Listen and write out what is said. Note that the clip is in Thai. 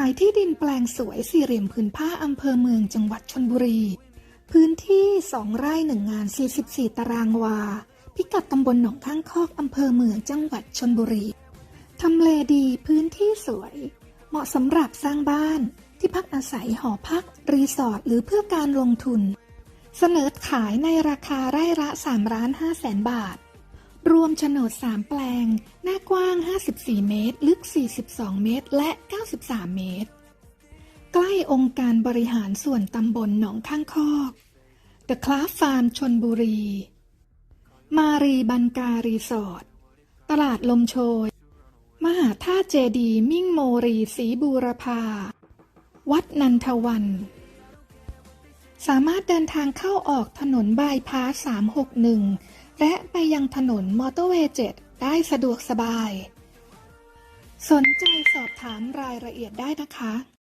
ขายที่ดินแปลงสวยสี่เหลี่ยมผืนผ้าอำเภอเมืองจังหวัดชนบุรี พื้นที่2ไร่หนึ่งงาน 44 ตารางวา พิกัดตำบลหนองข้างคอกอำเภอเมืองจังหวัดชนบุรี ทำเลดีพื้นที่สวย เหมาะสำหรับสร้างบ้าน ที่พักอาศัยหอพัก รีสอร์ทหรือเพื่อการลงทุน เสนอขายในราคาไร่ละ3ล้าน5แสนบาท รวมโฉนด 3 แปลง หน้ากว้าง 54 เมตร ลึก 42 เมตร และ 93 เมตร ใกล้องค์การบริหารส่วนตำบลหนองข้างคอก The c l a s s Farm ชนบุรี มารีบันการีสอร์ท ตลาดลมโชย มหาธาตุเจดีย์มิ่งโมรีศรีบูรพา วัดนันทวัน สามารถเดินทางเข้าออกถนนบายพาส361 และไปยังถนนมอเตอร์เวย์7ได้สะดวกสบาย สนใจสอบถามรายละเอียดได้นะคะ